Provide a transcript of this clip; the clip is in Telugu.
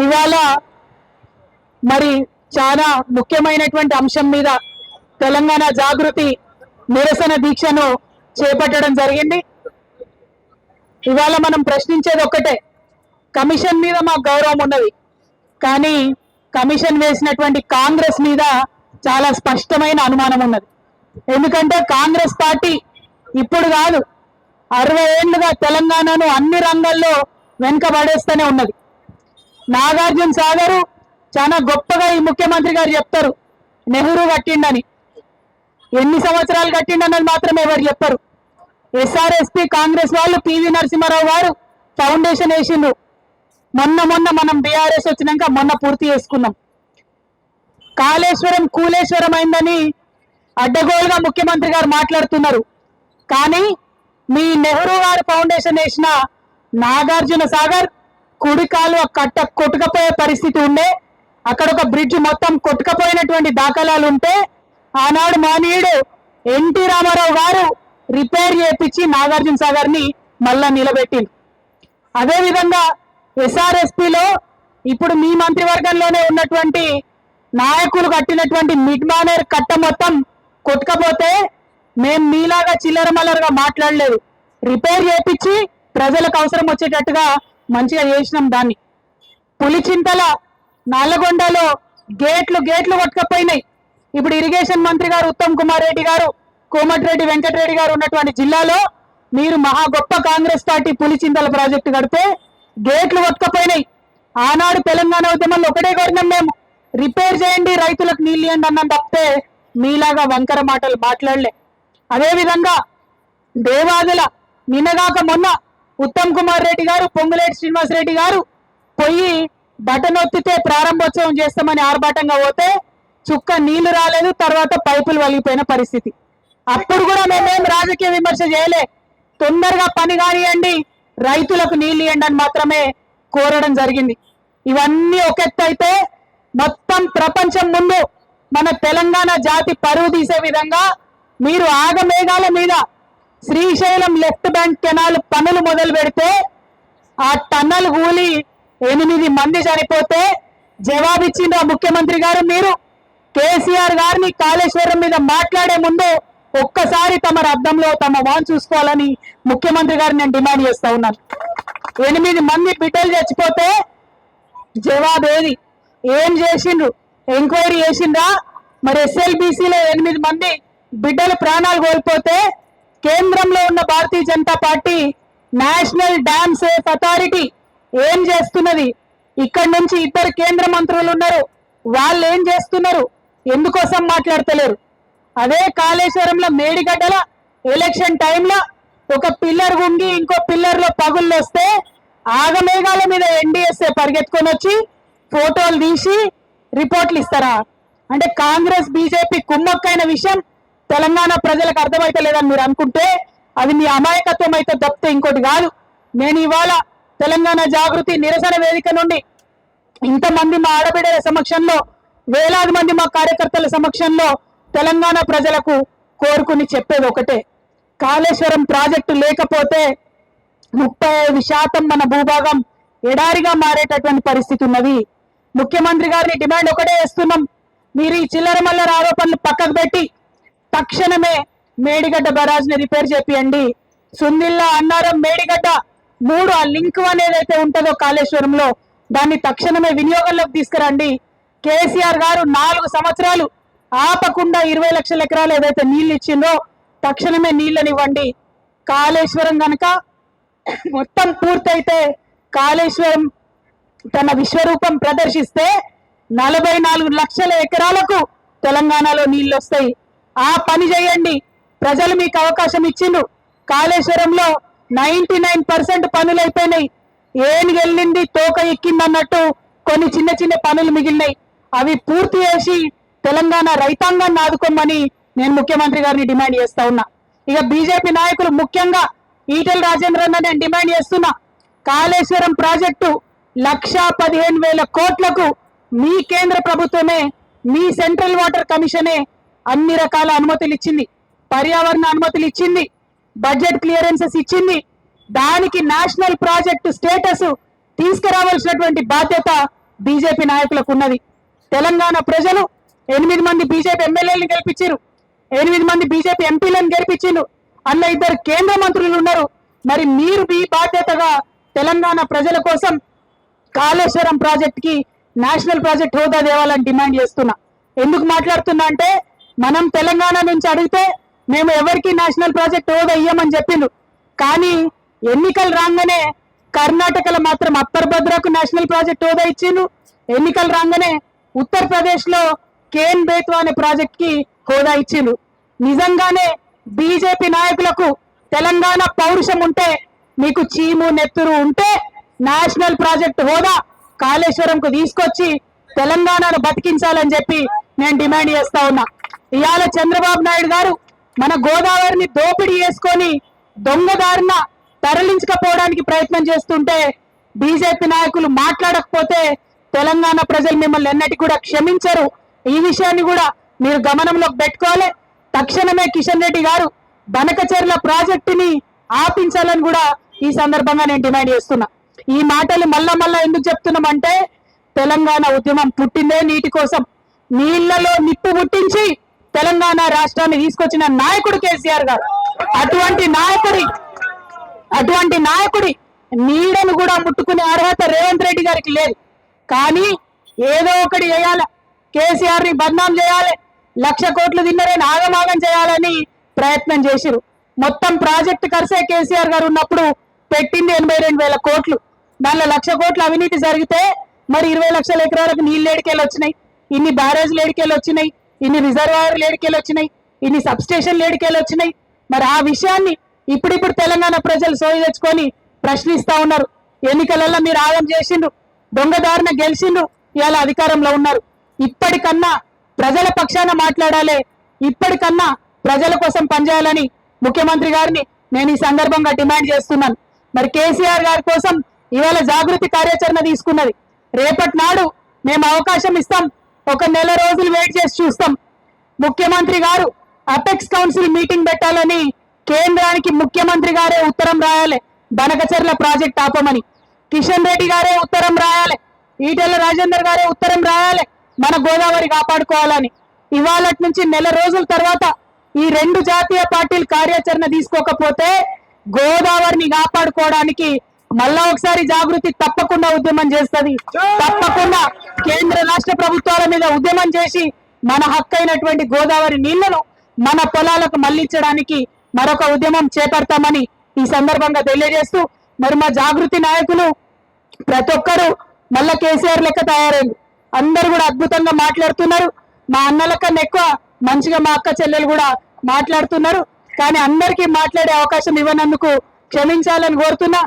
ఇవాళ మరి చాలా ముఖ్యమైనటువంటి అంశం మీద తెలంగాణ జాగృతి నిరసన దీక్షను చేపట్టడం జరిగింది. ఇవాళ మనం ప్రశ్నించేది ఒక్కటే. కమిషన్ మీద మాకు గౌరవం ఉన్నది. కానీ కమిషన్ వేసినటువంటి కాంగ్రెస్ మీద చాలా స్పష్టమైన అనుమానం ఉన్నది. ఎందుకంటే కాంగ్రెస్ పార్టీ ఇప్పుడు కాదు అరవై ఏళ్ళుగా తెలంగాణను అన్ని రంగాల్లో వెనుకబడేస్తూనే ఉన్నది. నాగార్జున సాగరు చాలా గొప్పగా ఈ ముఖ్యమంత్రి గారు చెప్తారు. నెహ్రూ కట్టిండని. ఎన్ని సంవత్సరాలు కట్టిండన్నది మాత్రం ఎవరు చెప్పరు. ఎస్ఆర్ఎస్పి కాంగ్రెస్ వాళ్ళు పివి నరసింహారావు గారు ఫౌండేషన్ వేసిండ్రు. మొన్న మొన్న మనం బీఆర్ఎస్ వచ్చినాక మొన్న పూర్తి చేసుకున్నాం. కాళేశ్వరం కూలేశ్వరం అయిందని అడ్డగోలుగా ముఖ్యమంత్రి గారు మాట్లాడుతున్నారు. కానీ మీ నెహ్రూ గారు ఫౌండేషన్ వేసిన నాగార్జున సాగర్ కుడి కాలువ కట్ట కొట్టుకపోయే పరిస్థితి ఉండే. అక్కడ ఒక బ్రిడ్జ్ మొత్తం కొట్టుకపోయినటువంటి దాఖలాలు ఉంటే ఆనాడు మానీయుడు ఎన్టీ రామారావు గారు రిపేర్ చేపించి నాగార్జున సాగర్ని మళ్ళా నిలబెట్టింది అదేవిధంగా ఎస్ఆర్ఎస్పిలో ఇప్పుడు మీ మంత్రివర్గంలోనే ఉన్నటువంటి నాయకులు కట్టినటువంటి మిడ్ మానేర్ కట్ట మొత్తం కొట్టుకపోతే మేము మీలాగా చిల్లర మల్లరగా మాట్లాడలేదు. రిపేర్ చేపించి ప్రజలకు అవసరం వచ్చేటట్టుగా మంచిగా చేసినాం దాన్ని. పులిచింతల నల్లగొండలో గేట్లు గేట్లు కొట్టుకపోయినాయి. ఇప్పుడు ఇరిగేషన్ మంత్రి గారు ఉత్తమ్ కుమార్ రెడ్డి గారు కోమటిరెడ్డి వెంకటరెడ్డి గారు ఉన్నటువంటి జిల్లాలో మీరు మహా గొప్ప కాంగ్రెస్ పార్టీ పులిచింతల ప్రాజెక్టు కడితే గేట్లు కొట్టుకపోయినాయి. ఆనాడు తెలంగాణ ఉద్యమంలో ఒకటే కోరినాం మేము. రిపేర్ చేయండి రైతులకు నీళ్ళు ఇవ్వండి అన్నం తప్పితే మీలాగా వంకర మాటలు మాట్లాడలే. అదేవిధంగా దేవాదుల నిన్నగాక మొన్న ఉత్తమ్ కుమార్ రెడ్డి గారు పొంగులేటి శ్రీనివాస్ రెడ్డి గారు పోయి బటనొత్తితే ప్రారంభోత్సవం చేస్తామని ఆర్భాటంగా పోతే చుక్క నీళ్ళు రాలేదు తర్వాత పైపులు వలిగిపోయిన పరిస్థితి. అప్పుడు కూడా మేమేం రాజకీయ విమర్శ చేయలే. తొందరగా పని కానియండి రైతులకు నీళ్ళు ఇవ్వండి అని మాత్రమే కోరడం జరిగింది. ఇవన్నీ ఒకెత్తైతే మొత్తం ప్రపంచం ముందు మన తెలంగాణ జాతి పరువు తీసే విధంగా మీరు ఆగమేఘాల మీద శ్రీశైలం లెఫ్ట్ బ్యాంక్ కెనాల్ పనులు మొదలు పెడితే ఆ టన్నల్ కూలి ఎనిమిది మంది చనిపోతే జవాబిచ్చిండ్రు ఆ ముఖ్యమంత్రి గారు మీరు. కేసీఆర్ గారిని కాళేశ్వరం మీద మాట్లాడే ముందు ఒక్కసారి తమ అర్థంలో తమ వాన్ చూసుకోవాలని ముఖ్యమంత్రి గారిని నేను డిమాండ్ చేస్తా ఉన్నాను. ఎనిమిది మంది బిడ్డలు చచ్చిపోతే జవాబేది ఏం చేసిండ్రు? ఎంక్వైరీ చేసిండ్రా? మరి ఎస్ఎల్బిసిలో ఎనిమిది మంది బిడ్డలు ప్రాణాలు కోల్పోతే కేంద్రంలో ఉన్న Bharatiya Janata Party national dam safe authority ఏం చేస్తున్నది? ఇక్కడ నుంచి ఇద్దరు కేంద్ర మంత్రులు ఉన్నారు. వాళ్ళు ఏం చేస్తున్నారు? ఎందుకోసం మాట్లాడతలేరు? అదే కాళేశ్వరంలో మేడిగడ్డల ఎలక్షన్ టైంలో ఒక పిల్లర్ గుంగి ఇంకో పిల్లర్లో పగుళ్ళు వస్తే ఆగమేఘాల మీద ఎన్డీఎస్ఏ పరిగెత్తుకొని వచ్చి ఫోటోలు తీసి రిపోర్ట్లు ఇస్తారా? అంటే కాంగ్రెస్ బీజేపీ కుమ్మక్కైన విషయం తెలంగాణ ప్రజలకు అర్థమైతే లేదని మీరు అనుకుంటే అది మీ అమాయకత్వం అయితే తప్పితే ఇంకోటి కాదు. నేను ఇవాళ తెలంగాణ జాగృతి నిరసన వేదిక నుండి ఇంతమంది మా ఆడబిడ్డల సమక్షంలో వేలాది మంది మా కార్యకర్తల సమక్షంలో తెలంగాణ ప్రజలకు కోరుకుని చెప్పేది ఒకటే. కాళేశ్వరం ప్రాజెక్టు లేకపోతే ముప్పై శాతం మన భూభాగం ఎడారిగా మారేటటువంటి పరిస్థితి ఉన్నది. ముఖ్యమంత్రి గారిని డిమాండ్ ఒకటే వేస్తున్నాం మీరు ఈ చిల్లర మల్లర ఆరోపణలు పక్కకు పెట్టి తక్షణమే మేడిగడ్డ బరాజ్ని రిపేర్ చేపియండి. సుందిల్లా అన్నారం మేడిగడ్డ. మూడు ఆ లింక్ అనేది అయితే ఉంటుందో కాళేశ్వరంలో దాన్ని తక్షణమే వినియోగంలోకి తీసుకురండి. కేసీఆర్ గారు నాలుగు సంవత్సరాలు ఆపకుండా ఇరవై లక్షల ఎకరాలు ఏదైతే నీళ్ళు ఇచ్చిందో తక్షణమే నీళ్ళనివ్వండి. కాళేశ్వరం గనక మొత్తం పూర్తయితే కాళేశ్వరం తన విశ్వరూపం ప్రదర్శిస్తే నలభై నాలుగు లక్షల ఎకరాలకు తెలంగాణలో నీళ్ళు వస్తాయి ఆ పని చేయండి. ప్రజలు మీకు అవకాశం ఇచ్చిండు కాళేశ్వరంలో నైన్టీ నైన్ పర్సెంట్ పనులు అయిపోయినాయి. ఏం వెళ్ళింది తోక ఎక్కిందన్నట్టు కొన్ని చిన్న చిన్న పనులు మిగిలినాయి. అవి పూర్తి చేసి తెలంగాణ రైతాంగాన్ని ఆదుకోమని నేను ముఖ్యమంత్రి గారిని డిమాండ్ చేస్తా ఉన్నా. ఇక బీజేపీ నాయకులు ముఖ్యంగా ఈటెల రాజేంద్రన్న నేను డిమాండ్ చేస్తున్నా. కాళేశ్వరం ప్రాజెక్టు లక్షా పదిహేను వేల కోట్లకు మీ కేంద్ర ప్రభుత్వమే మీ సెంట్రల్ వాటర్ కమిషనే అన్ని రకాల అనుమతులు ఇచ్చింది పర్యావరణ అనుమతులు ఇచ్చింది బడ్జెట్ క్లియరెన్సెస్ ఇచ్చింది. దానికి నేషనల్ ప్రాజెక్టు స్టేటస్ తీసుకురావాల్సినటువంటి బాధ్యత బీజేపీ నాయకులకు ఉన్నది. తెలంగాణ ప్రజలు ఎనిమిది మంది బీజేపీ ఎమ్మెల్యేలను గెలిపించారు. ఎనిమిది మంది బీజేపీ ఎంపీలను గెలిపించిండ్రు అన్న ఇద్దరు కేంద్ర మంత్రులు ఉన్నారు. మరి మీరు మీ బాధ్యతగా తెలంగాణ ప్రజల కోసం కాళేశ్వరం ప్రాజెక్ట్కి నేషనల్ ప్రాజెక్ట్ హోదా దేవాలని డిమాండ్ చేస్తున్నా. ఎందుకు మాట్లాడుతున్నా అంటే మనం తెలంగాణ నుంచి అడిగితే మేము ఎవరికి నేషనల్ ప్రాజెక్ట్ హోదా ఇయ్యమని చెప్పిండు కానీ ఎన్నికలు రాగానే కర్ణాటకలో మాత్రం అప్పర్ భద్రకు నేషనల్ ప్రాజెక్ట్ హోదా ఇచ్చిండు ఎన్నికలు రాగానే ఉత్తరప్రదేశ్లో కేన్ బేత్వా అనే ప్రాజెక్ట్కి హోదా ఇచ్చిండు నిజంగానే బీజేపీ నాయకులకు తెలంగాణ పౌరుషం ఉంటే మీకు చీము నెత్తురు ఉంటే నేషనల్ ప్రాజెక్ట్ హోదా కాళేశ్వరంకు తీసుకొచ్చి తెలంగాణను బతికించాలని చెప్పి నేను డిమాండ్ చేస్తా ఉన్నా. ఇవాళ చంద్రబాబు నాయుడు గారు మన గోదావరిని దోపిడీ చేసుకొని దొంగదారిన తరలించకపోవడానికి ప్రయత్నం చేస్తుంటే బీజేపీ నాయకులు మాట్లాడకపోతే తెలంగాణ ప్రజలు మిమ్మల్ని ఎన్నటి కూడా క్షమించరు. ఈ విషయాన్ని కూడా మీరు గమనంలోకి పెట్టుకోవాలి. తక్షణమే కిషన్ రెడ్డి గారు బనకచెర్ల ప్రాజెక్టుని ఆపించాలని కూడా ఈ సందర్భంగా నేను డిమాండ్ చేస్తున్నా. ఈ మాటలు మళ్ళా మళ్ళా ఎందుకు చెప్తున్నామంటే తెలంగాణ ఉద్యమం పుట్టిందే నీటి కోసం. నీళ్ళలో నిప్పు ముట్టించి తెలంగాణ రాష్ట్రాన్ని తీసుకొచ్చిన నాయకుడు కేసీఆర్ గారు. అటువంటి నాయకుడి అటువంటి నాయకుడి నీడను కూడా ముట్టుకునే అర్హత రేవంత్ రెడ్డి గారికి లేదు. కానీ ఏదో ఒకటి చేయాలి. కేసీఆర్ని బద్నాం చేయాలి. లక్ష కోట్లు తిన్నరని ఆగమాగం చేయాలని ప్రయత్నం చేసిరు మొత్తం ప్రాజెక్ట్ ఖర్చే కేసీఆర్ గారు ఉన్నప్పుడు పెట్టింది ఎనభై రెండు వేల కోట్లు. దానిలో లక్ష కోట్ల అవినీతి జరిగితే మరి ఇరవై లక్షల ఎకరాలకు నీళ్ళు ఏడికెళ్ళి వచ్చినాయి. ఇన్ని బ్యారేజ్లు ఏడికెళ్ళి వచ్చినాయి ఇన్ని రిజర్వాయర్లు ఏడికెళ్ళి వచ్చినాయి ఇన్ని సబ్ స్టేషన్లు ఏడికెళ్ళి వచ్చినాయి. మరి ఆ విషయాన్ని ఇప్పుడిప్పుడు తెలంగాణ ప్రజలు సోయి తెచ్చుకొని ప్రశ్నిస్తా ఉన్నారు. ఎన్నికలలో మీరు ఆగం చేసిండ్రు దొంగదారిన గెలిచిండ్రు ఇవాళ అధికారంలో ఉన్నారు. ఇప్పటికన్నా ప్రజల పక్షాన మాట్లాడాలి ఇప్పటికన్నా ప్రజల కోసం పనిచేయాలని ముఖ్యమంత్రి గారిని నేను ఈ సందర్భంగా డిమాండ్ చేస్తున్నాను. మరి కేసీఆర్ గారి కోసం ఇవాళ జాగృతి కార్యాచరణ తీసుకున్నది. రేపటి నాడు మేము అవకాశం ఇస్తాం ఒక నెల రోజులు వెయిట్ చేసి చూస్తాం. ముఖ్యమంత్రి గారు అపెక్స్ కౌన్సిల్ మీటింగ్ పెట్టాలని కేంద్రానికి ముఖ్యమంత్రి గారే ఉత్తరం రాయాలి. బనకచర్ల ప్రాజెక్ట్ ఆపమని. కిషన్ రెడ్డి గారే ఉత్తరం రాయాలి. ఈటెల రాజేందర్ గారే ఉత్తరం రాయాలి. మన గోదావరి కాపాడుకోవాలని. ఇవాళ నుంచి నెల రోజుల తర్వాత ఈ రెండు జాతీయ పార్టీలు కార్యాచరణ తీసుకోకపోతే గోదావరిని కాపాడుకోవడానికి మళ్ళా ఒకసారి జాగృతి తప్పకుండా ఉద్యమం చేస్తది. తప్పకుండా కేంద్ర రాష్ట్ర ప్రభుత్వాల మీద ఉద్యమం చేసి మన హక్కైనటువంటి గోదావరి నీళ్ళను మన పొలాలకు మళ్ళించడానికి మరొక ఉద్యమం చేపడతామని ఈ సందర్భంగా తెలియజేస్తూ మరి మా జాగృతి నాయకులు ప్రతి ఒక్కరు మళ్ళా కేసీఆర్ లెక్క తయారైంది. అందరు కూడా అద్భుతంగా మాట్లాడుతున్నారు. మా అన్నల కన్నా ఎక్కువ మంచిగా మా అక్క చెల్లెలు కూడా మాట్లాడుతున్నారు. కానీ అందరికీ మాట్లాడే అవకాశం ఇవ్వనందుకు క్షమించాలని కోరుతున్నా.